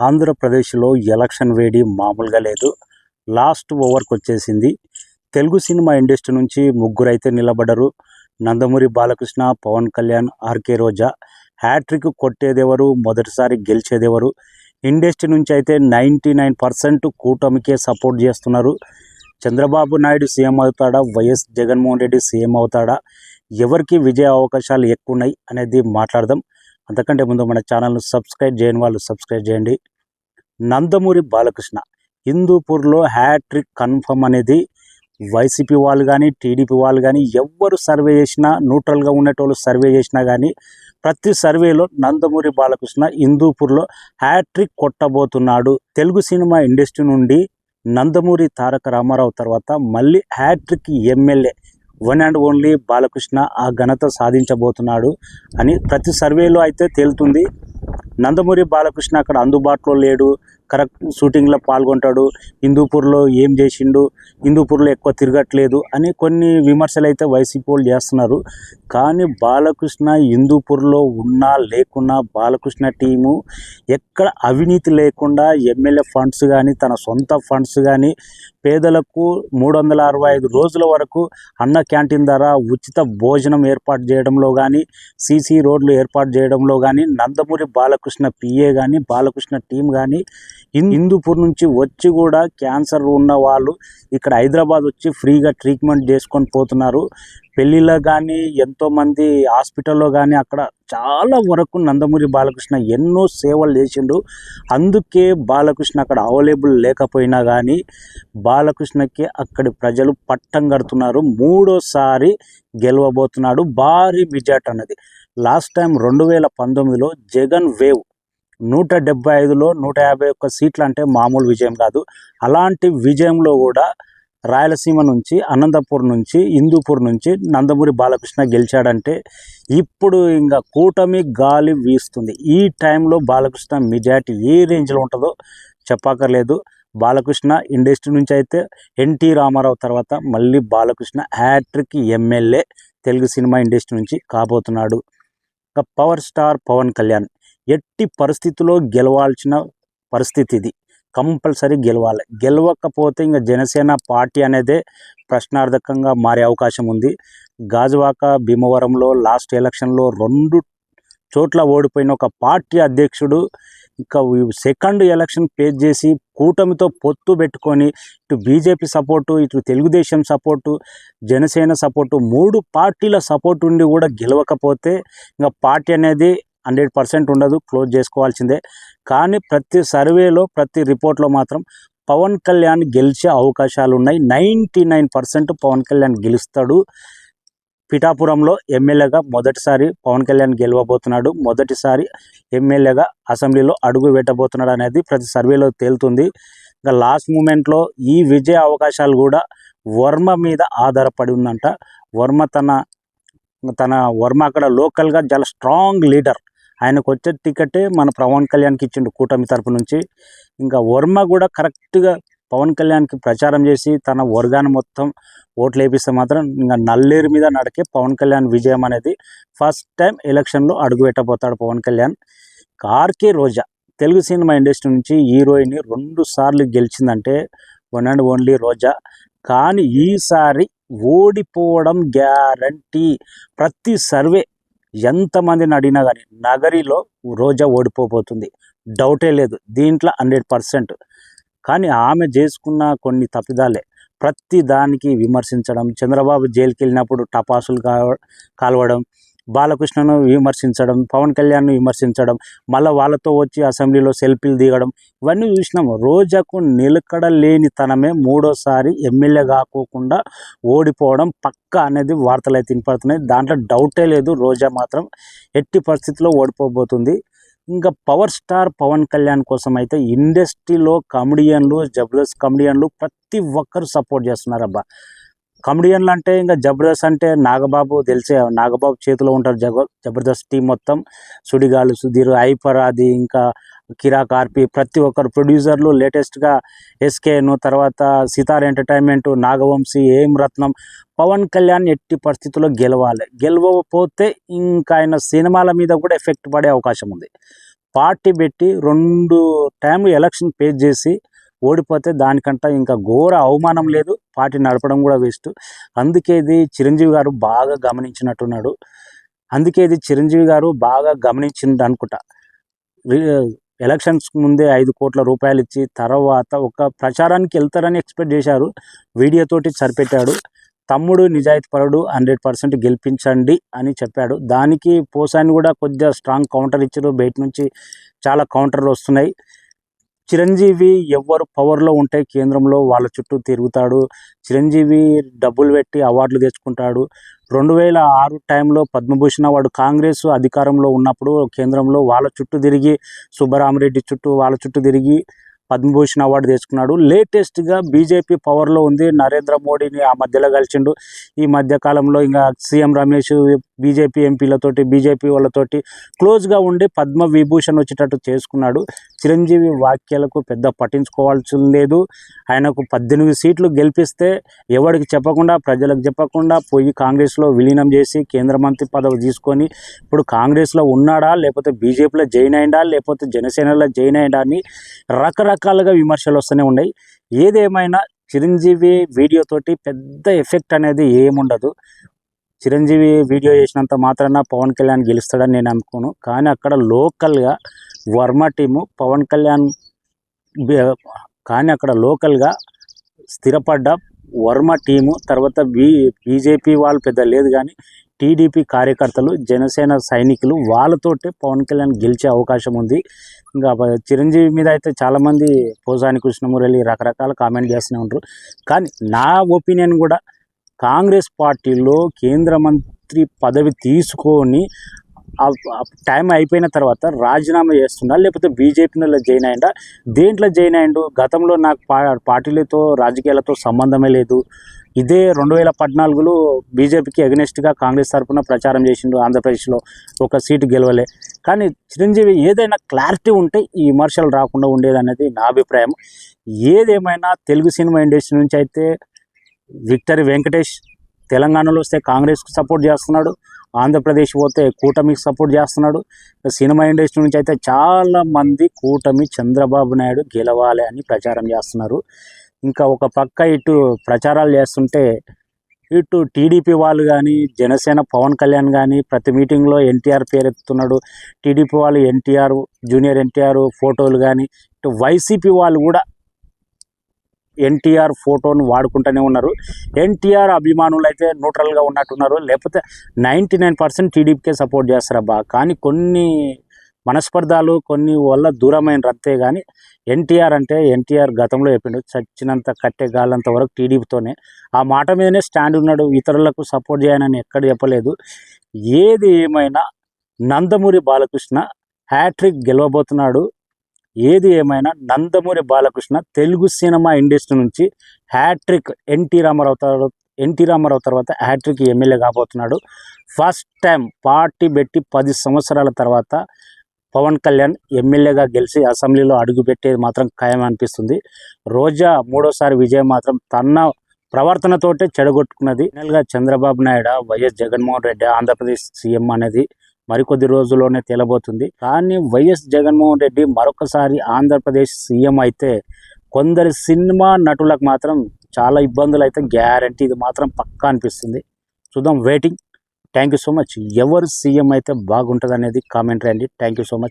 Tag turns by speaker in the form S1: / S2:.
S1: ఆంధ్రప్రదేశ్లో ఎలక్షన్ వేడి మామూలుగా లేదు. లాస్ట్ ఓవర్కి వచ్చేసింది తెలుగు సినిమా ఇండస్ట్రీ నుంచి ముగ్గురు అయితే Nandamuri Balakrishna Pawan Kalyan RK Roja. Hat trick కొట్టేదెవరు? మొదటిసారి గెలిచేదెవరు? ఇండస్ట్రీ నుంచి అయితే నైంటీ నైన్ పర్సెంట్ కూటమికే సపోర్ట్ చేస్తున్నారు. చంద్రబాబు నాయుడు సీఎం అవుతాడా? వైఎస్ జగన్మోహన్ రెడ్డి సీఎం అవుతాడా? ఎవరికి విజయ అవకాశాలు ఎక్కువ ఉన్నాయి అనేది మాట్లాడదాం. అంతకంటే ముందు మన ఛానల్ను సబ్స్క్రైబ్ చేయని వాళ్ళు సబ్స్క్రైబ్ చేయండి. నందమూరి బాలకృష్ణ హిందూపూర్లో హ్యాట్రిక్ కన్ఫర్మ్ అనేది వైసీపీ వాళ్ళు కానీ టీడీపీ వాళ్ళు కానీ ఎవ్వరు సర్వే చేసినా న్యూట్రల్గా ఉండేటోళ్ళు సర్వే చేసినా కానీ ప్రతి సర్వేలో నందమూరి బాలకృష్ణ హిందూపూర్లో హ్యాట్రిక్ కొట్టబోతున్నాడు. తెలుగు సినిమా ఇండస్ట్రీ నుండి నందమూరి తారక రామారావు తర్వాత మళ్ళీ hat trick MLA one and only Balakrishna ఆ ఘనత సాధించబోతున్నాడు అని ప్రతి సర్వేలో అయితే తేలుతుంది. నందమూరి బాలకృష్ణ అక్కడ అందుబాటులో లేడు. కరెక్ట్ షూటింగ్లో పాల్గొంటాడు. హిందూపూర్లో ఏం చేసిండు? హిందూపూర్లో ఎక్కువ తిరగట్లేదు అని కొన్ని విమర్శలు అయితే వైసీపీ వాళ్ళు చేస్తున్నారు. కానీ బాలకృష్ణ హిందూపూర్లో ఉన్నా లేకున్నా బాలకృష్ణ టీము ఎక్కడ అవినీతి లేకుండా ఎమ్మెల్యే ఫండ్స్ కానీ తన సొంత ఫండ్స్ కానీ పేదలకు మూడు వందల అరవై ఐదు రోజుల వరకు అన్న క్యాంటీన్ ద్వారా ఉచిత భోజనం ఏర్పాటు చేయడంలో కానీ సీసీ రోడ్లు ఏర్పాటు చేయడంలో కానీ నందమూరి బాలకృష్ణ పిఏ కానీ బాలకృష్ణ టీం కానీ హిందూపూర్ నుంచి వచ్చి కూడా క్యాన్సర్ ఉన్న వాళ్ళు ఇక్కడ హైదరాబాద్ వచ్చి ఫ్రీగా ట్రీట్మెంట్ చేసుకొని పోతున్నారు. పెళ్ళిలో కానీ ఎంతోమంది హాస్పిటల్లో కానీ అక్కడ చాలా వరకు నందమూరి బాలకృష్ణ ఎన్నో సేవలు చేసిండు. అందుకే బాలకృష్ణ అక్కడ అవైలబుల్ లేకపోయినా కానీ బాలకృష్ణకి అక్కడి ప్రజలు పట్టం కడుతున్నారు. మూడోసారి గెలవబోతున్నాడు. భారీ మెజార్టీ అన్నది. లాస్ట్ టైం రెండు వేల పంతొమ్మిదిలో జగన్ వేవ్ నూట డెబ్బై ఐదులో నూట యాభై ఒక్క సీట్లు అంటే మామూలు విజయం కాదు. అలాంటి విజయంలో కూడా రాయలసీమ నుంచి అనంతపూర్ నుంచి హిందూపూర్ నుంచి నందమూరి బాలకృష్ణ గెలిచాడంటే ఇప్పుడు ఇంకా కూటమి గాలి వీస్తుంది. ఈ టైంలో బాలకృష్ణ మెజార్టీ ఏ రేంజ్లో ఉంటుందో చెప్పక్కర్లేదు. బాలకృష్ణ ఇండస్ట్రీ నుంచి అయితే ఎన్టీ రామారావు తర్వాత మళ్ళీ Balakrishna hat trick MLA Telugu cinema industry నుంచి కాబోతున్నాడు. ఇంకా పవర్ స్టార్ పవన్ కళ్యాణ్. ఎట్టి పరిస్థితుల్లో గెలవాల్సిన పరిస్థితి ఇది కంపల్సరీ గెలవాలి. గెలవకపోతే ఇంకా జనసేన పార్టీ అనేదే ప్రశ్నార్థకంగా మారే అవకాశం ఉంది. గాజువాక భీమవరంలో లాస్ట్ ఎలక్షన్లో రెండు చోట్ల ఓడిపోయిన ఒక పార్టీ అధ్యక్షుడు ఇంకా సెకండ్ ఎలక్షన్ పేజ్ చేసి కూటమితో పొత్తు పెట్టుకొని ఇటు బీజేపీ సపోర్టు ఇటు తెలుగుదేశం సపోర్టు జనసేన సపోర్టు మూడు పార్టీల సపోర్ట్ ఉండి కూడా గెలవకపోతే ఇంకా పార్టీ అనేది హండ్రెడ్ పర్సెంట్ ఉండదు క్లోజ్ చేసుకోవాల్సిందే. కానీ ప్రతి సర్వేలో ప్రతి రిపోర్ట్లో మాత్రం పవన్ కళ్యాణ్ గెలిచే అవకాశాలు ఉన్నాయి ninety nine percent Pawan Kalyan గెలుస్తాడు. పిఠాపురంలో ఎమ్మెల్యేగా మొదటిసారి పవన్ కళ్యాణ్ గెలవబోతున్నాడు. మొదటిసారి ఎమ్మెల్యేగా అసెంబ్లీలో అడుగు పెట్టబోతున్నాడు అనేది ప్రతి సర్వేలో తేలుతుంది. ఇంకా లాస్ట్ మూమెంట్లో ఈ విజయ అవకాశాలు కూడా వర్మ మీద ఆధారపడి ఉందంట. వర్మ తన తన వర్మ అక్కడ లోకల్గా చాలా స్ట్రాంగ్ లీడర్. ఆయనకు వచ్చే టికెటే మన పవన్ కళ్యాణ్కి ఇచ్చిండు కూటమి తరపు నుంచి. ఇంకా వర్మ కూడా కరెక్ట్గా పవన్ కళ్యాణ్కి ప్రచారం చేసి తన వర్గాన్ని మొత్తం ఓట్లు వేపిస్తే మాత్రం ఇంకా నల్లేరు మీద నడికే పవన్ కళ్యాణ్ విజయం అనేది ఫస్ట్ టైం ఎలక్షన్లో అడుగుపెట్టబోతాడు Pawan Kalyan. RK Roja Telugu cinema industry నుంచి హీరోయిన్ రెండు సార్లు గెలిచిందంటే వన్ అండ్ ఓన్లీ రోజా. కానీ ఈసారి ఓడిపోవడం గ్యారంటీ. ప్రతి సర్వే ఎంతమందిని అడిగినా కానీ నగరిలో రోజా ఓడిపోబోతుంది. డౌటే లేదు. దీంట్లో హండ్రెడ్ పర్సెంట్. కానీ ఆమె చేసుకున్న కొన్ని తప్పిదాలే. ప్రతి దానికి విమర్శించడం చంద్రబాబు జైలుకి వెళ్ళినప్పుడు టపాసులు కాల్వడం బాలకృష్ణను విమర్శించడం పవన్ కళ్యాణ్ను విమర్శించడం మళ్ళీ వాళ్ళతో వచ్చి అసెంబ్లీలో సెల్ఫీలు దిగడం ఇవన్నీ చూసినాం. రోజాకు నిలకడ లేని తనమే మూడోసారి ఎమ్మెల్యే కాకోకుండా ఓడిపోవడం పక్క అనేది వార్తలు అయితే వినపడుతున్నాయి. దాంట్లో డౌటే లేదు. రోజా మాత్రం ఎట్టి పరిస్థితిలో ఓడిపోబోతుంది. ఇంకా పవర్ స్టార్ పవన్ కళ్యాణ్ కోసం అయితే ఇండస్ట్రీలో కామెడియన్లు జబర్దస్త్ కామెడియన్లు ప్రతి ఒక్కరు సపోర్ట్ చేస్తున్నారు అబ్బా కమెడియన్లు అంటే ఇంకా జబర్దస్త్ అంటే నాగబాబు తెలిసే నాగబాబు చేతిలో ఉంటారు జబ జబర్దస్త్ టీం మొత్తం. సుడిగాలు సుధీర్ హైపర్ అది ఇంకా కిరా కార్పి ప్రతి ఒక్కరు ప్రొడ్యూసర్లు లేటెస్ట్గా ఎస్కేను తర్వాత సితార్ ఎంటర్టైన్మెంట్ నాగవంశీ ఏం రత్నం పవన్ కళ్యాణ్ ఎట్టి పరిస్థితుల్లో గెలవాలి. గెలవకపోతే ఇంకా ఆయన సినిమాల మీద కూడా ఎఫెక్ట్ పడే అవకాశం ఉంది. పార్టీ పెట్టి రెండు టైంలు ఎలక్షన్ పే చేసి ఓడిపోతే దానికంట ఇంకా ఘోర అవమానం లేదు. పార్టీ నడపడం కూడా వేస్ట్. అందుకే ఇది చిరంజీవి గారు బాగా గమనించినట్టున్నాడు. అందుకే ఇది చిరంజీవి గారు బాగా గమనించింది అనుకుంటా. ఎలక్షన్స్ ముందే ఐదు కోట్ల రూపాయలు ఇచ్చి తర్వాత ఒక ప్రచారానికి వెళ్తారని ఎక్స్పెక్ట్ చేశారు. వీడియోతోటి సరిపెట్టాడు. తమ్ముడు నిజాయితీ పరుడు హండ్రెడ్ పర్సెంట్ గెలిపించండి అని చెప్పాడు. దానికి పోసాని కూడా కొద్దిగా స్ట్రాంగ్ కౌంటర్ ఇచ్చారు. బయట నుంచి చాలా కౌంటర్లు వస్తున్నాయి. చిరంజీవి ఎవరు పవర్లో ఉంటే కేంద్రంలో వాళ్ళ చుట్టూ తిరుగుతాడు. చిరంజీవి డబ్బులు పెట్టి అవార్డులు తెచ్చుకుంటాడు రెండు వేల ఆరు టైంలో పద్మభూషణ వాడు కాంగ్రెస్ అధికారంలో ఉన్నప్పుడు కేంద్రంలో వాళ్ళ చుట్టూ తిరిగి సుబ్బరామరెడ్డి చుట్టూ వాళ్ళ చుట్టూ తిరిగి పద్మభూషణ్ అవార్డు తెచ్చుకున్నాడు. లేటెస్ట్గా బీజేపీ పవర్లో ఉంది. నరేంద్ర మోడీని ఆ మధ్యలో కలిసిండు. ఈ మధ్య కాలంలో ఇంకా సీఎం రమేష్ బీజేపీ ఎంపీలతోటి బీజేపీ వాళ్ళతోటి క్లోజ్గా ఉండి పద్మ విభూషణ్ వచ్చేటట్టు చేసుకున్నాడు. చిరంజీవి వాక్యాలకు పెద్ద పట్టించుకోవాల్సి లేదు. ఆయనకు పద్దెనిమిది సీట్లు గెలిపిస్తే ఎవరికి చెప్పకుండా ప్రజలకు చెప్పకుండా పోయి కాంగ్రెస్లో విలీనం చేసి కేంద్ర మంత్రి పదవి తీసుకొని ఇప్పుడు కాంగ్రెస్లో ఉన్నాడా లేకపోతే బీజేపీలో జాయిన్ అయిందా లేకపోతే జనసేనలో జాయిన్ అయిందా అని రకరకాలుగా విమర్శలు వస్తూనే ఉన్నాయి. ఏదేమైనా చిరంజీవి వీడియోతోటి పెద్ద ఎఫెక్ట్ అనేది ఏముండదు. చిరంజీవి వీడియో చేసినంత మాత్రాన పవన్ కళ్యాణ్ గెలుస్తాడని నేను అనుకోను. కానీ అక్కడ లోకల్గా వర్మ టీము పవన్ కళ్యాణ్ కానీ అక్కడ లోకల్గా స్థిరపడ్డ వర్మ టీము తర్వాత బీ బీజేపీ వాళ్ళు పెద్ద లేదు కానీ టీడీపీ కార్యకర్తలు జనసేన సైనికులు వాళ్ళతోటే పవన్ కళ్యాణ్ గెలిచే అవకాశం ఉంది. ఇంకా చిరంజీవి మీద అయితే చాలామంది పోసాని కృష్ణమురళి రకరకాల కామెంట్ చేస్తూనే ఉంటారు. కానీ నా ఒపీనియన్ కూడా కాంగ్రెస్ పార్టీలో కేంద్ర మంత్రి పదవి తీసుకొని టైం అయిపోయిన తర్వాత రాజీనామా చేస్తున్నా లేకపోతే బీజేపీలో జాయిన్ అయ్యిందా దేంట్లో జాయిన్ అయ్యిండు గతంలో నాకు పా పార్టీలతో రాజకీయాలతో సంబంధమే లేదు. ఇదే రెండు వేల పద్నాలుగులో బీజేపీకి అగెనిస్ట్గా కాంగ్రెస్ తరఫున ప్రచారం చేసిండు ఆంధ్రప్రదేశ్లో. ఒక సీటు గెలవలే. కానీ చిరంజీవి ఏదైనా క్లారిటీ ఉంటే ఈ విమర్శలు రాకుండా ఉండేది అనేది నా అభిప్రాయం. ఏదేమైనా తెలుగు సినిమా ఇండస్ట్రీ నుంచి అయితే విక్టరీ వెంకటేష్ తెలంగాణలో వస్తే కాంగ్రెస్కు సపోర్ట్ చేస్తున్నాడు ఆంధ్రప్రదేశ్ పోతే కూటమికి సపోర్ట్ చేస్తున్నాడు. సినిమా ఇండస్ట్రీ నుంచి అయితే చాలా మంది కూటమి చంద్రబాబు నాయుడు గెలవాలి అని ప్రచారం చేస్తున్నారు. ఇంకా ఒక పక్క ఇటు ప్రచారాలు చేస్తుంటే ఇటు టీడీపీ వాళ్ళు కానీ జనసేన పవన్ కళ్యాణ్ కానీ ప్రతి మీటింగ్లో ఎన్టీఆర్ పేరు ఎత్తుతున్నాడు. టీడీపీ వాళ్ళు ఎన్టీఆర్ జూనియర్ ఎన్టీఆర్ ఫోటోలు కానీ ఇటు వైసీపీ వాళ్ళు కూడా ఎన్టీఆర్ ఫోటోను వాడుకుంటూనే ఉన్నారు. ఎన్టీఆర్ అభిమానులు అయితే న్యూట్రల్గా ఉన్నట్టున్నారు. లేకపోతే నైంటీ నైన్ పర్సెంట్ టీడీపీకే సపోర్ట్ చేస్తారబ్బా. కానీ కొన్ని మనస్పర్ధాలు కొన్ని వల్ల దూరమైన రత్తే కానీ ఎన్టీఆర్ అంటే ఎన్టీఆర్ గతంలో చెప్పిండు చచ్చినంత కట్టే గాలంత వరకు టీడీపీతోనే. ఆ మాట మీదనే స్టాండ్ ఉన్నాడు. ఇతరులకు సపోర్ట్ చేయనని ఎక్కడ చెప్పలేదు. ఏది ఏమైనా నందమూరి బాలకృష్ణ హ్యాట్రిక్ గెలవబోతున్నాడు. ఏది ఏమైనా నందమూరి బాలకృష్ణ తెలుగు సినిమా ఇండస్ట్రీ నుంచి హ్యాట్రిక్ ఎన్టీ రామారావు తర్వాత ఎన్టీ రామారావు తర్వాత హ్యాట్రిక్ ఎమ్మెల్యే కాబోతున్నాడు. ఫస్ట్ టైం పార్టీ పెట్టి పది సంవత్సరాల తర్వాత పవన్ కళ్యాణ్ ఎమ్మెల్యేగా గెలిచి అసెంబ్లీలో అడుగు పెట్టేది మాత్రం ఖాయం అనిపిస్తుంది. రోజా మూడోసారి విజయం మాత్రం తన ప్రవర్తనతోటే చెడగొట్టుకున్నది. ఫైనల్గా చంద్రబాబు నాయుడు వైఎస్ జగన్మోహన్ రెడ్డి ఆంధ్రప్రదేశ్ సీఎం అనేది మరికొద్ది రోజుల్లోనే తేలబోతుంది. కానీ వైఎస్ జగన్మోహన్ రెడ్డి మరొకసారి ఆంధ్రప్రదేశ్ సీఎం అయితే కొందరి సినిమా నటులకు మాత్రం చాలా ఇబ్బందులు అయితే గ్యారంటీ. ఇది మాత్రం పక్కా అనిపిస్తుంది. చూద్దాం waiting. Thank you so much. ఎవరు సీఎం అయితే బాగుంటుంది అనేది కామెంట్ రండి. Thank you so much.